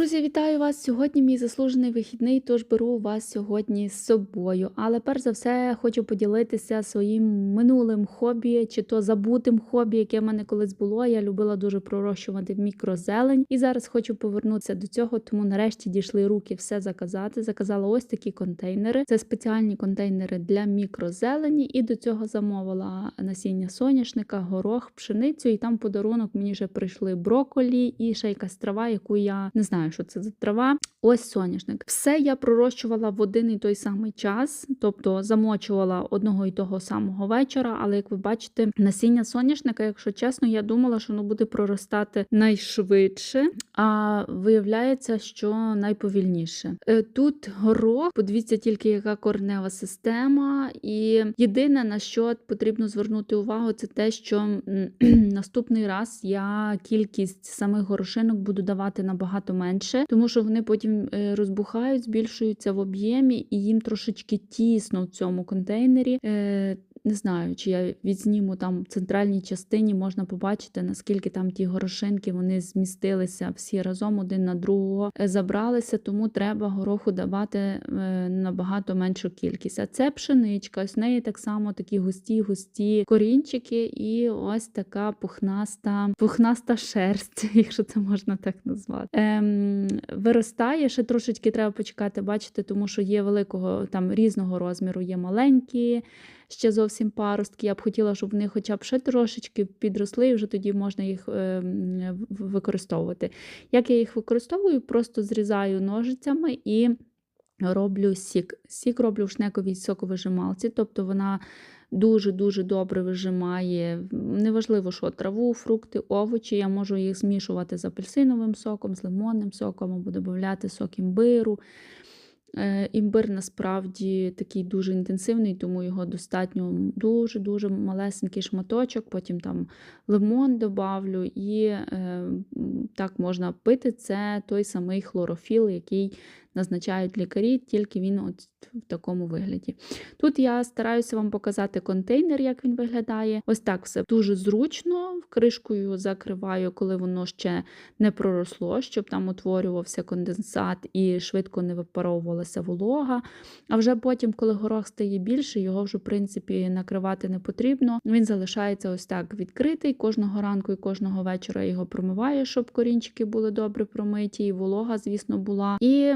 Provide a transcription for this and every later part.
Друзі, вітаю вас! Сьогодні мій заслужений вихідний, тож беру вас сьогодні з собою. Але перш за все хочу поділитися своїм минулим хобі, чи то забутим хобі, яке в мене колись було. Я любила дуже пророщувати мікрозелень. І зараз хочу повернутися до цього, тому нарешті дійшли руки все заказати. Заказала ось такі контейнери. Це спеціальні контейнери для мікрозелені, і до цього замовила насіння соняшника, горох, пшеницю. І там подарунок мені вже прийшли броколі і ще якась трава, яку я не знаю, що це за трава. Ось соняшник. Все я пророщувала в один і той самий час, тобто замочувала одного і того самого вечора. Але як ви бачите, насіння соняшника, якщо чесно, я думала, що воно буде проростати найшвидше, а виявляється, що найповільніше. Е, Тут горох, подивіться тільки, яка корнева система, і єдине на що потрібно звернути увагу, це те, що наступний раз я кількість самих горошинок буду давати набагато менше, тому що вони потім е, розбухають, збільшуються в об'ємі, і їм трошечки тісно в цьому контейнері. Не знаю, чи я відзніму там в центральній частині можна побачити, наскільки там ті горошинки вони змістилися всі разом один на другого е, забралися, тому треба гороху давати е, набагато меншу кількість. А це пшеничка, в неї так само такі густі, густі корінчики, і ось така пухнаста, пухнаста шерсть, якщо це можна так назвати. Ем, виростає ще трошечки треба почекати, бачите, тому що є великого там різного розміру, є маленькі. Ще зовсім паростки. Я б хотіла, щоб вони хоча б ще трошечки підросли, і вже тоді можна їх е, використовувати. Як я їх використовую, просто зрізаю ножицями і роблю сік. Сік роблю в шнековій соковижималці, тобто вона дуже-дуже добре вижимає. Неважливо, що траву, фрукти, овочі. Я можу їх змішувати з апельсиновим соком, з лимонним соком або додати сок імбиру. Е, Імбир насправді такий дуже інтенсивний, тому його достатньо дуже-дуже малесенький шматочок, потім там лимон добавлю, і е, так можна пити. Це той самий хлорофіл, який назначають лікарі, тільки він от в такому вигляді. Тут я стараюся вам показати контейнер, як він виглядає. Ось так все дуже зручно. Кришкою закриваю, коли воно ще не проросло, щоб там утворювався конденсат і швидко не випаровувалася волога. А вже потім, коли горох стає більше, його вже в принципі накривати не потрібно. Він залишається ось так відкритий. Кожного ранку і кожного вечора його промиваю, щоб корінчики були добре промиті, і волога, звісно, була. І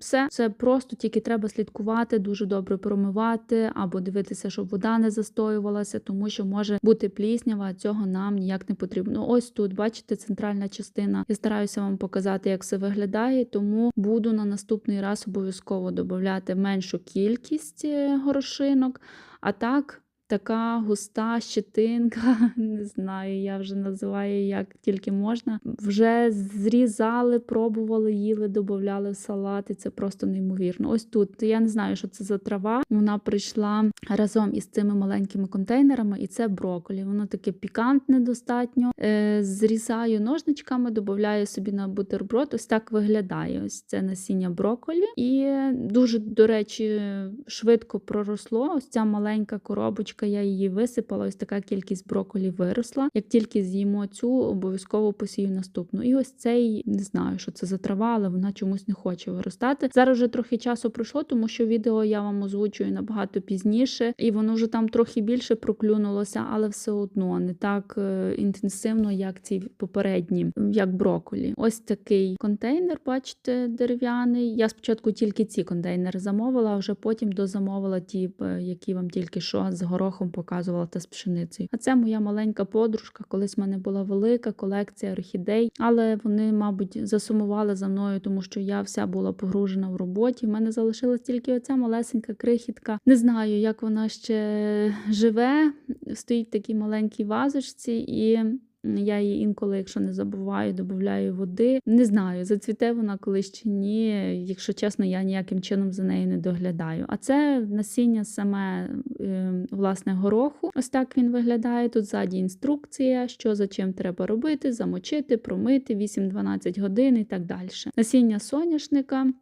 все це просто тільки треба слідкувати, дуже добре промивати або дивитися, щоб вода не застоювалася, тому що може бути пліснява, а цього нам ніяк не потрібно. Ось тут, бачите, центральна частина. Я стараюся вам показати, як все виглядає, тому буду на наступний раз обов'язково додати меншу кількість е, горошинок. А так. Така густа щетинка, не знаю, я вже називаю як тільки можна. Вже зрізали, пробували, їли, додавали в салат, і це просто неймовірно. Ось тут я не знаю, що це за трава. Вона прийшла разом із цими маленькими контейнерами, і це броколі. Воно таке пікантне достатньо. Е, зрізаю ножничками, додаю собі на бутерброд. Ось так виглядає. Ось це насіння броколі. І дуже, до речі, швидко проросло. Ось ця маленька коробочка, я її висипала. Ось така кількість броколі виросла. Як тільки з'їмо цю, обов'язково посію наступну. І ось цей не знаю, що це за трава, але вона чомусь не хоче виростати. Зараз вже трохи часу пройшло, тому що відео я вам озвучую набагато пізніше, і воно вже там трохи більше проклюнулося, але все одно не так е, інтенсивно, як ці попередні, як броколі. Ось такий контейнер, бачите, дерев'яний. Я спочатку тільки ці контейнери замовила, а вже потім дозамовила ті, е, які вам тільки що з горохом показувала та з пшеницею. А це моя маленька подружка. Колись в мене була велика колекція орхідей, але вони, мабуть, засумували за мною, тому що я вся була погружена в роботі. В мене залишилась тільки оця малесенька крихітка. Не знаю, як вона ще живе. Стоїть в такій маленькій вазочці і. Я її інколи, якщо не забуваю, додаю води. Не знаю, зацвіте вона колись чи ні. Якщо чесно, я ніяким чином за нею не доглядаю. А це насіння саме е, власне гороху. Ось так він виглядає. Тут ззаді інструкція, що за чим треба робити, замочити, промити 8-12 годин і так далі. Насіння соняшника.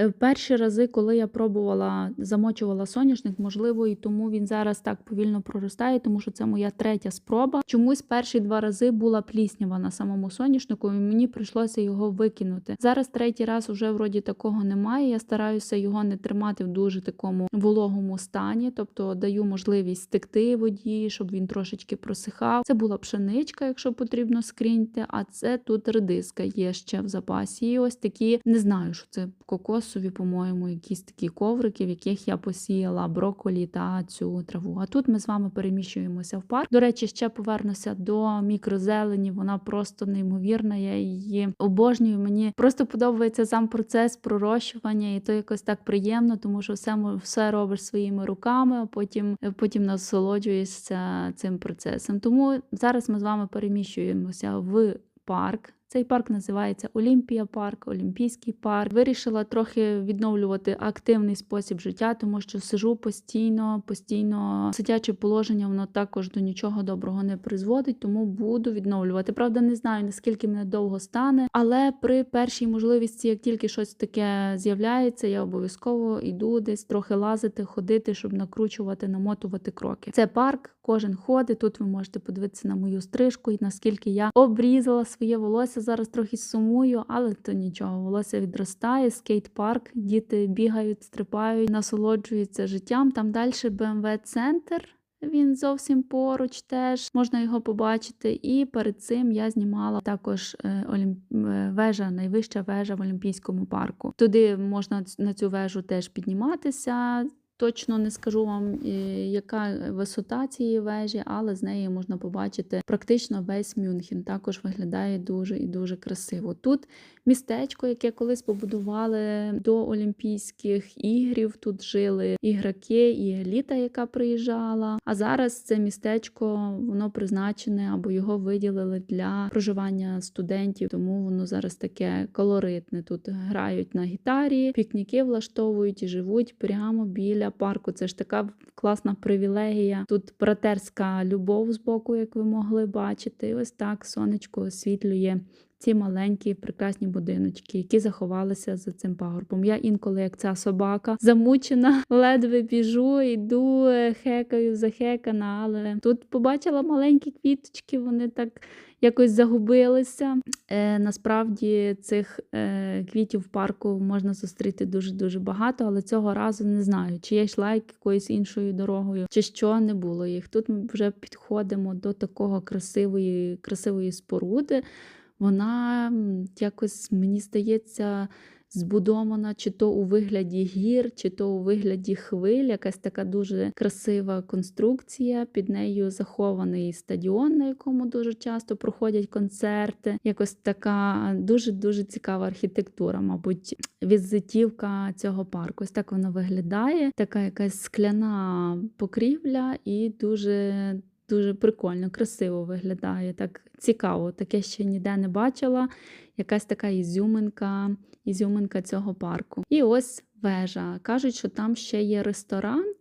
Е, перші рази, коли я пробувала, замочувала соняшник, можливо, і тому він зараз так повільно проростає, тому що це моя третя спроба. Чомусь перші два рази була пліснява на самому соняшнику, і мені прийшлося його викинути. Зараз третій раз уже вроді такого немає. Я стараюся його не тримати в дуже такому вологому стані, тобто даю можливість стекти воді, щоб він трошечки просихав. Це була пшеничка, якщо потрібно скріньте, а це тут редиска є ще в запасі. І ось такі, не знаю, що це кокосові, по-моєму, якісь такі коврики, в яких я посіяла брокколі та цю траву. А тут ми з вами переміщуємося в парк. До речі, ще повернуся до мікрозелені. Вона просто неймовірна. Я її обожнюю. Мені просто подобається сам процес пророщування, і то якось так приємно, тому що все все робиш своїми руками, а потім, потім насолоджуєшся цим процесом. Тому зараз ми з вами переміщуємося в парк. Цей парк називається Олімпія Парк, Олімпійський парк. Вирішила трохи відновлювати активний спосіб життя, тому що сижу постійно, постійно сидяче положення, воно також до нічого доброго не призводить, тому буду відновлювати. Правда, не знаю наскільки мене довго стане, але при першій можливості, як тільки щось таке з'являється, я обов'язково йду десь трохи лазити, ходити, щоб накручувати, намотувати кроки. Це парк, кожен ходить. Тут ви можете подивитися на мою стрижку і наскільки я обрізала своє волосся. Зараз трохи сумую, але то нічого. Волосся відростає, скейт-парк, діти бігають, стрибають, насолоджуються життям. Там далі BMW центр. Він зовсім поруч теж можна його побачити. І перед цим я знімала також е, олімп... е, вежа, найвища вежа в Олімпійському парку. Туди можна на цю вежу теж підніматися. Точно не скажу вам, е, яка висота цієї вежі, але з неї можна побачити практично весь Мюнхен. Також виглядає дуже і дуже красиво. Тут містечко, яке колись побудували до Олімпійських ігрів. Тут жили ігроки і еліта, яка приїжджала. А зараз це містечко воно призначене або його виділили для проживання студентів, тому воно зараз таке колоритне. Тут грають на гітарі, пікніки влаштовують і живуть прямо біля парку. Це ж така класна привілегія. Тут братерська любов з боку, як ви могли бачити. Ось так сонечко освітлює ці маленькі прекрасні будиночки, які заховалися за цим пагорбом. Я інколи, як ця собака, замучена, ледве біжу, йду, е, хекаю, захекана, але тут побачила маленькі квіточки, вони так якось загубилися. Е, насправді цих е, квітів в парку можна зустріти дуже-дуже багато, але цього разу не знаю, чи я йшла якоюсь іншою дорогою, чи що не було їх. Тут ми вже підходимо до такого красивої, красивої споруди. Вона якось, мені здається, збудована чи то у вигляді гір, чи то у вигляді хвиль, якась така дуже красива конструкція. Під нею захований стадіон, на якому дуже часто проходять концерти. Якось така дуже-дуже цікава архітектура, мабуть, візитівка цього парку. Ось так воно виглядає. Така якась скляна покрівля і дуже. Дуже прикольно, красиво виглядає, так цікаво. Таке ще ніде не бачила. Якась така ізюминка, ізюминка цього парку. І ось вежа. Кажуть, що там ще є ресторан.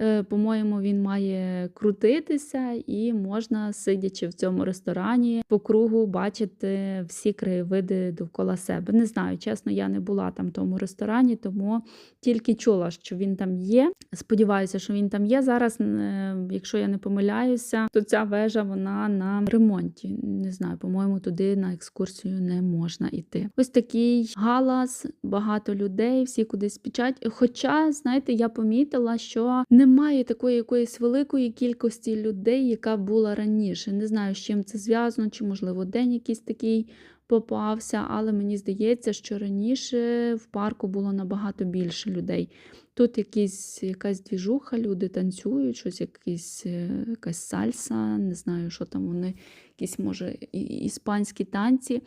Е, По-моєму, він має крутитися, і можна, сидячи в цьому ресторані, по кругу бачити всі краєвиди довкола себе. Не знаю, чесно, я не була там в тому ресторані, тому тільки чула, що він там є. Сподіваюся, що він там є. Зараз, е, якщо я не помиляюся, то ця вежа вона на ремонті. Не знаю, по-моєму, туди на екскурсію не можна йти. Ось такий галас, багато людей, всі кудись пічать. Хоча, знаєте, я помітила, що немає такої якоїсь великої кількості людей, яка була раніше. Не знаю, з чим це зв'язано, чи можливо день якийсь такий попався, але мені здається, що раніше в парку було набагато більше людей. Тут якісь, якась двіжуха, люди танцюють, щось якісь, е, якась сальса, не знаю, що там вони, якісь, може, іспанські танці.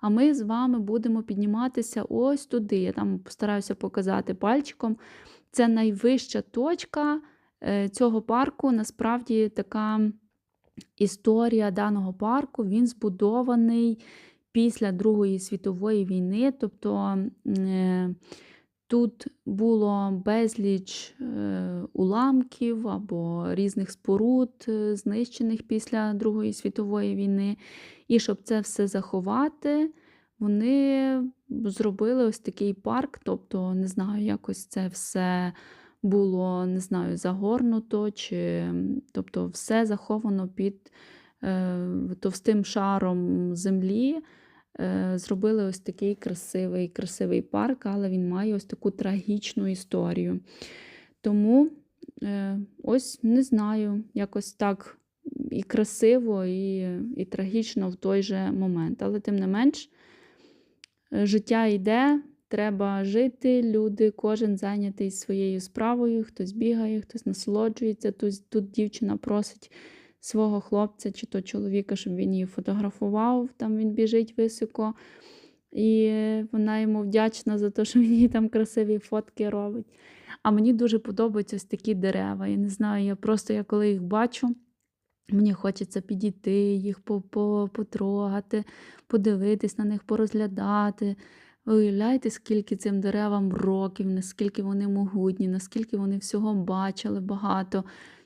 А ми з вами будемо підніматися ось туди. Я там постараюся показати пальчиком. Це найвища точка е, цього парку. Насправді така історія даного парку. Він збудований після Другої світової війни. Тобто е, тут було безліч е, уламків або різних споруд, знищених після Другої світової війни. І щоб це все заховати, вони зробили ось такий парк, тобто, не знаю, якось це все було, не знаю, загорнуто, чи тобто все заховано під е, товстим шаром землі. Е, зробили ось такий красивий, красивий парк, але він має ось таку трагічну історію. Тому е, ось не знаю, якось так і красиво, і, і трагічно в той же момент. Але тим не менш, життя йде, треба жити, люди, кожен зайнятий своєю справою, хтось бігає, хтось насолоджується. Тут, тут дівчина просить свого хлопця чи то чоловіка, щоб він її фотографував, там він біжить високо. І вона йому вдячна за те, що він їй там красиві фотки робить. А мені дуже подобаються ось такі дерева. Я не знаю, я просто я коли їх бачу, мені хочеться підійти, їх по- по- потрогати, подивитись на них, порозглядати. Ви уявляєте, скільки цим деревам років, наскільки вони могутні, наскільки вони всього бачили багато,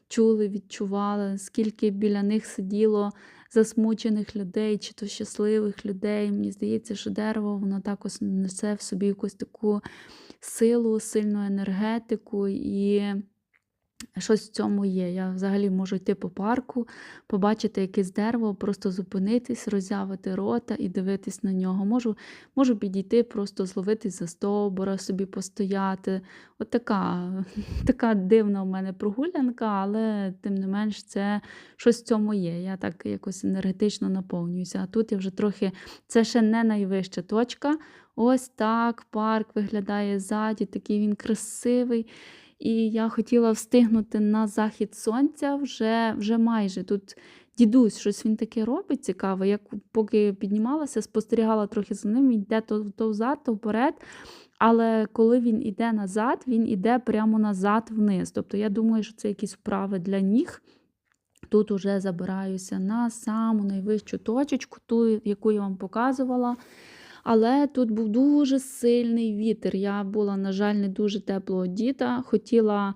чули, відчували, скільки біля них сиділо засмучених людей чи то щасливих людей. Мені здається, що дерево воно також несе в собі якусь таку силу, сильну енергетику і щось в цьому є. Я взагалі можу йти по парку, побачити якесь дерево, просто зупинитись, роззявити рота і дивитись на нього. Можу, можу підійти, просто зловитись за стовбура, собі постояти. От така, така дивна у мене прогулянка, але тим не менш це щось в цьому є. Я так якось енергетично наповнююся. А тут я вже трохи, це ще не найвища точка. Ось так парк виглядає ззаді, такий він красивий. І я хотіла встигнути на захід сонця вже, вже майже. Тут дідусь, щось він таке робить цікаве. Як поки піднімалася, спостерігала трохи за ним, він йде то, то взад, то вперед. Але коли він йде назад, він йде прямо назад вниз. Тобто я думаю, що це якісь вправи для ніг. Тут уже забираюся на саму найвищу точечку, ту, яку я вам показувала. Але тут був дуже сильний вітер. Я була, на жаль, не дуже тепло одіта. Хотіла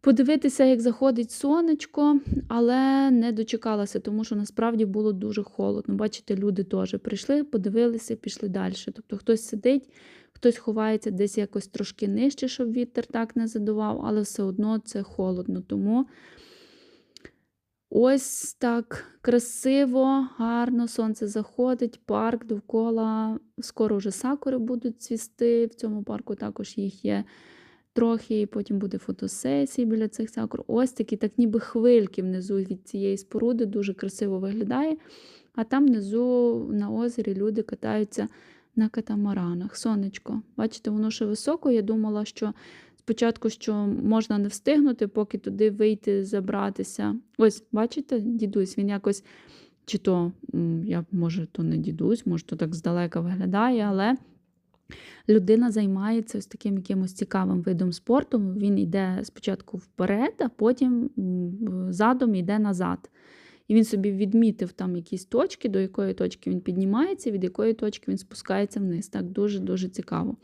подивитися, як заходить сонечко, але не дочекалася, тому що насправді було дуже холодно. Бачите, люди теж прийшли, подивилися, пішли далі. Тобто хтось сидить, хтось ховається десь якось трошки нижче, щоб вітер так не задував, але все одно це холодно. Тому ось так красиво, гарно сонце заходить, парк довкола. Скоро вже сакури будуть цвісти. В цьому парку також їх є трохи, і потім буде фотосесії біля цих сакур. Ось такі, так ніби хвильки внизу від цієї споруди, дуже красиво виглядає. А там внизу на озері люди катаються на катамаранах. Сонечко. Бачите, воно ще високо. Я думала, що спочатку що можна не встигнути, поки туди вийти, забратися. Ось, бачите, дідусь, він якось, чи то, я, може, то не дідусь, може, то так здалека виглядає, але людина займається ось таким якимось цікавим видом спорту. Він йде спочатку вперед, а потім задом йде назад. І він собі відмітив там якісь точки, до якої точки він піднімається, від якої точки він спускається вниз. Так дуже-дуже цікаво.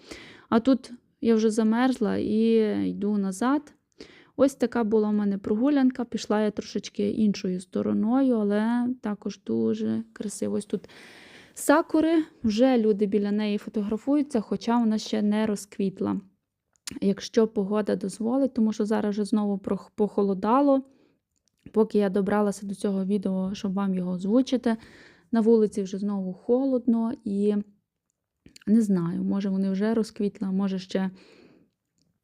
А тут я вже замерзла і йду назад. Ось така була у мене прогулянка. Пішла я трошечки іншою стороною, але також дуже красиво. Ось тут сакури, вже люди біля неї фотографуються, хоча вона ще не розквітла. Якщо погода дозволить, тому що зараз вже знову похолодало. Поки я добралася до цього відео, щоб вам його озвучити, на вулиці вже знову холодно і не знаю, може вони вже розквітли, а може ще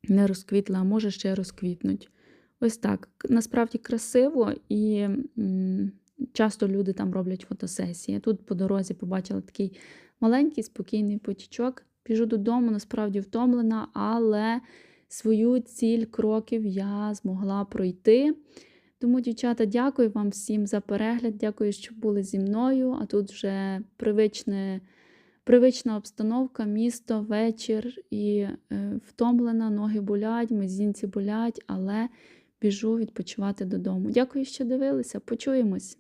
не розквітли, а може ще розквітнуть. Ось так. Насправді красиво і часто люди там роблять фотосесії. Тут по дорозі побачила такий маленький, спокійний потічок. Біжу додому, насправді втомлена, але свою ціль кроків я змогла пройти. Тому, дівчата, дякую вам всім за перегляд. Дякую, що були зі мною. А тут вже привичне, привична обстановка, місто, вечір і е, втомлена, ноги болять, мизінці болять, але біжу відпочивати додому. Дякую, що дивилися. Почуємось!